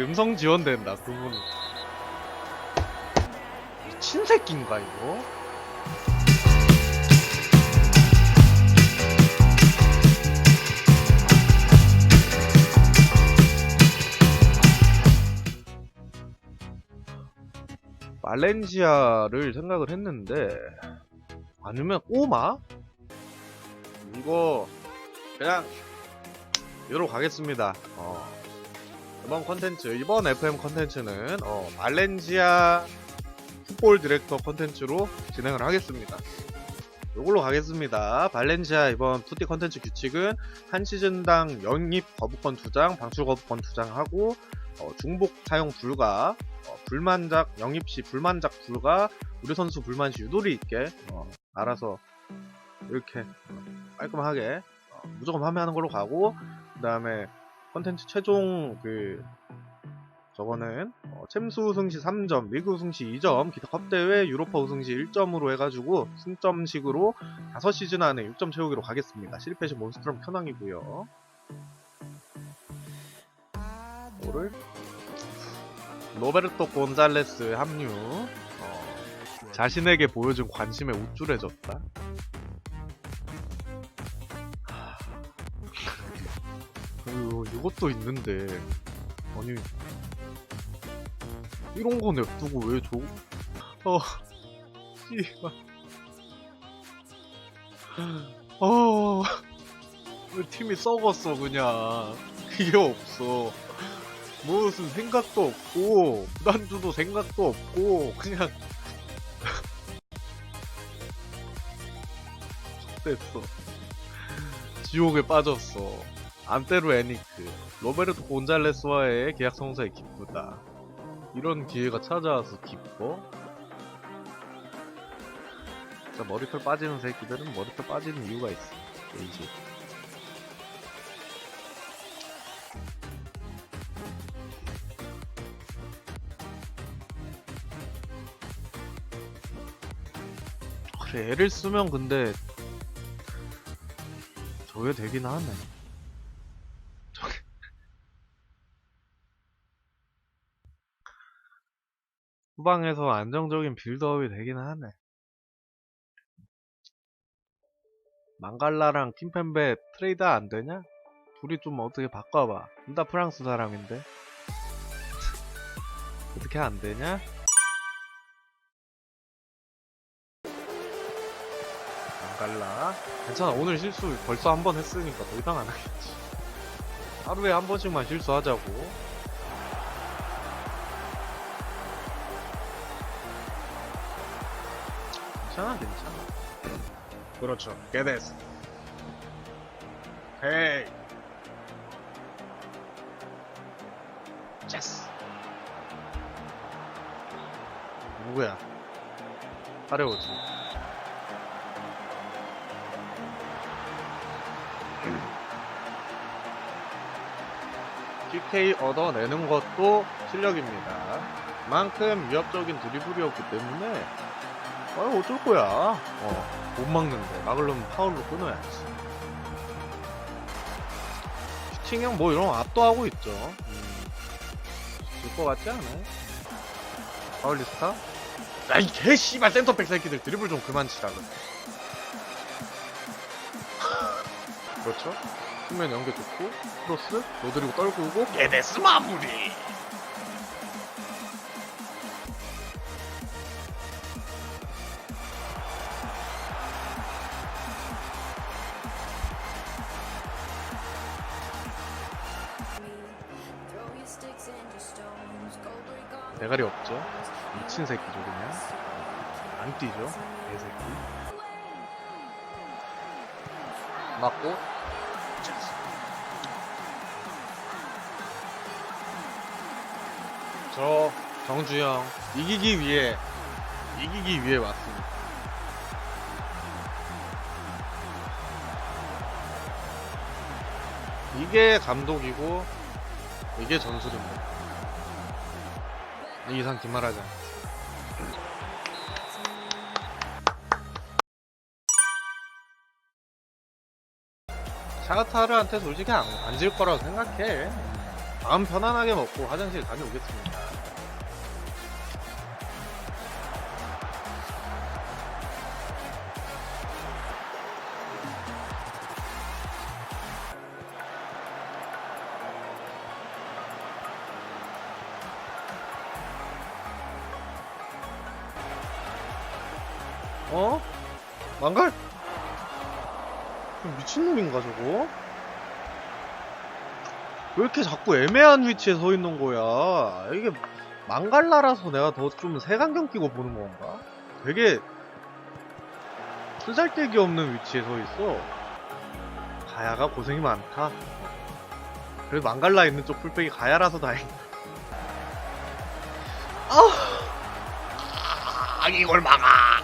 음성 지원된다 그분 미친 새끼인가 이거? 말렌시아를 생각을 했는데 아니면 꼬마? 이거 그냥 이로 가겠습니다. 어. 이번 컨텐츠 이번 FM 컨텐츠는 어, 말렌시아 풋볼 디렉터 컨텐츠로 진행을 하겠습니다. 이걸로 가겠습니다. 발렌시아 이번 푸티 컨텐츠 규칙은 한 시즌당 영입 거부권 2장, 방출 거부권 2장 하고 어, 중복 사용 불가, 어, 불만작 영입 시 불만작 불가, 우리 선수 불만 시 유도리 있게 어, 알아서 이렇게 어, 깔끔하게 어, 무조건 판매하는 걸로 가고 그 다음에 컨텐츠 최종 그 저거는 어, 챔스 우승 시 3점, 리그 우승 시 2점, 기타 컵 대회 유로파 우승 시 1점으로 해가지고 승점식으로 5시즌 안에 6점 채우기로 가겠습니다. 실패 시 몬스트럼 현황이고요. 뭐를? 로베르토 곤잘레스 합류. 어, 자신에게 보여준 관심에 우쭐해졌다. 이것도 있는데 아니 이런 거 냅두고 왜 줘? 어, 씨발. 어, 왜 팀이 썩었어, 그냥. 그게 없어. 무슨 생각도 없고, 부단주도 생각도 없고, 그냥. 됐어. 지옥에 빠졌어. 안테루 애니크, 로베르토 곤잘레스와의 계약 성사에 기쁘다. 이런 기회가 찾아와서 기뻐? 진짜 머리털 빠지는 새끼들은 머리털 빠지는 이유가 있어. 이지. 그래, 애를 쓰면 근데 저게 되긴 하네. 후방에서 안정적인 빌드업이 되긴 하네. 망갈라랑 킴펜베 트레이드 안 되냐? 둘이 좀 어떻게 바꿔봐. 둘 다 프랑스 사람인데. 어떻게 안 되냐? 망갈라. 괜찮아. 오늘 실수 벌써 한 번 했으니까 더 이상 안 하겠지. 하루에 한 번씩만 실수하자고. 괜찮아, 괜찮아. 그렇죠. 게데스. 헤이. 제스. 누구야? 하려오지. PK 얻어내는 것도 실력입니다. 그만큼 위협적인 드리블이었기 때문에 아 어쩔 거야. 어, 못 막는데 막으려면 파울로 끊어야지. 슈팅형 뭐 이런 거 압도하고 있죠. 음, 질것 같지 않아요? 파울리스타? 야 이 개 씨발 센터백 새끼들 드리블 좀 그만 치라. 그렇죠? 측면 연계 좋고 크로스 로드리고 떨구고 게데스 마무리. 대가리 없죠? 미친 새끼죠 그냥. 안 뛰죠? 개새끼. 맞고. 저 정주영 이기기 위해 이기기 위해 왔습니다. 이게 감독이고 이게 전술입니다 이 이상 기말하지 않아 샤가타르한테 솔직히 안, 질 거라고 생각해 마음 편안하게 먹고 화장실 다녀오겠습니다. 어? 망갈? 미친놈인가 저거? 왜 이렇게 자꾸 애매한 위치에 서 있는 거야? 이게 망갈라라서 내가 더 좀 색안경 끼고 보는 건가? 되게 풀살데기 없는 위치에 서 있어. 가야가 고생이 많다. 그래도 망갈라 있는 쪽 풀백이 가야라서 다행이다. 아, 이걸 막아.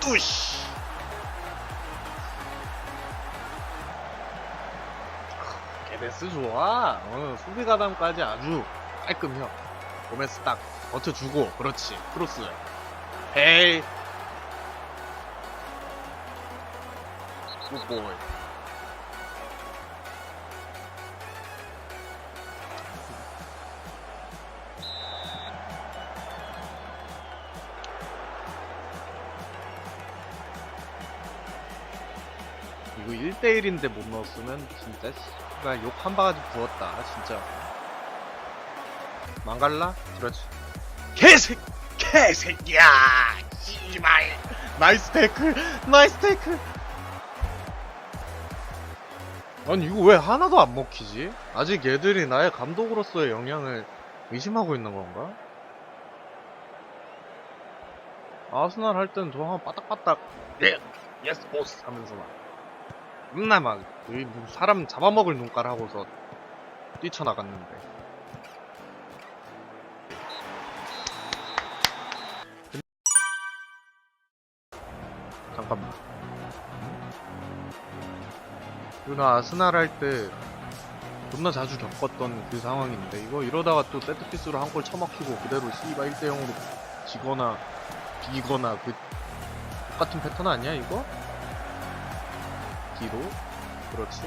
뚜시 게베스 좋아. 어, 수비 가담까지 아주 깔끔혀 고메스 딱 버텨주고 그렇지. 크로스. 헤이. 굿보이 이거 1대1인데 못 넣었으면 진짜 씨발 욕 한 바가지 부었다 진짜. 망갈라? 그렇지. 개새 개새끼야 씨발. 나이스 태클 나이스 태클 아니 이거 왜 하나도 안 먹히지? 아직 얘들이 나의 감독으로서의 영향을 의심하고 있는 건가? 아스날 할 땐 저 한번 빠딱빠딱. 예, 예스 보스 하면서 막 맨날 막뭐 사람 잡아먹을 눈깔 하고서 뛰쳐나갔는데 잠깐만 누나 아스날 할 때 존나 자주 겪었던 그 상황인데 이거 이러다가 또 세트피스로 한 골 처먹히고 그대로 씨바 1대0으로 지거나 비거나 그 똑같은 패턴 아니야 이거? 뒤로. 그렇지.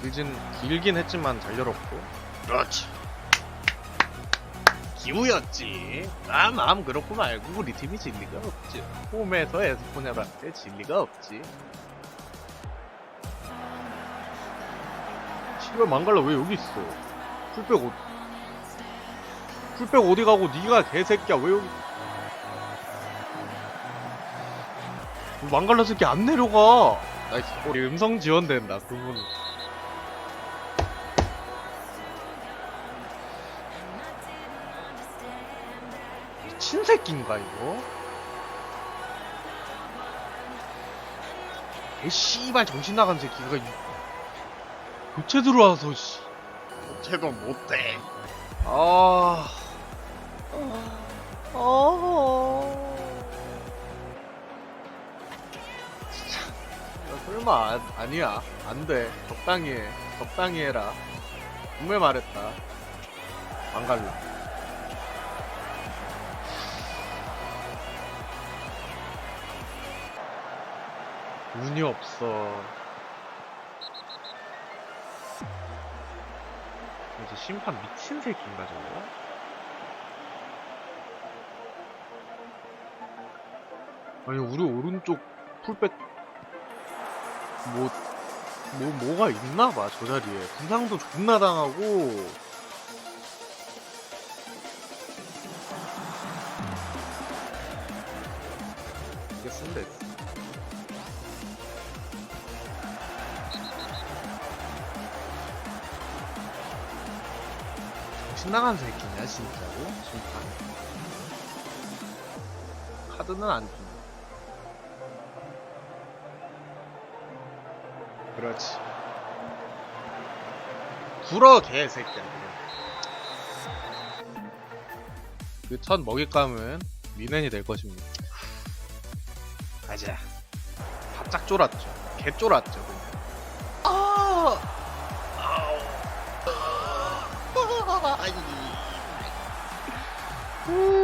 길진 길긴 했지만 잘 열었고. 그렇지. 기우였지. 아 마음 그렇고 말고 우리 팀이 질 리가 없지. 홈에서 에스포냐한테 질 리가 없지. 씨발 망갈라 왜 여기 있어? 풀백 어디 풀백 어디 가고 니가 개새끼야 왜 여기 망갈라 새끼 안 내려가 나이스. 우리 음성 지원된다 그분. 미친 새끼인가 이거? 개 씨발 정신 나간 새끼가 이- 교체 들어와서 씨. 교체도 못해. 아... 아... 진 설마 아, 아니야. 안돼. 적당히 해. 적당히 해라. 분명 말했다. 안 갈라. 운이 없어. 이제 심판 미친 새끼인가 저거? 아니 우리 오른쪽 풀백 뭐, 뭐 뭐가 있나 봐 저 자리에. 부상도 존나 당하고. 이게 쓴데 신나간 새끼냐 진짜로? 심판. 카드는 안주네 그렇지 불어 개새끼야 그 첫 먹잇감은 미넨이 될 것입니다 가자 바짝 쫄았죠 개 쫄았죠 그냥. 아 아우. 아이. 음.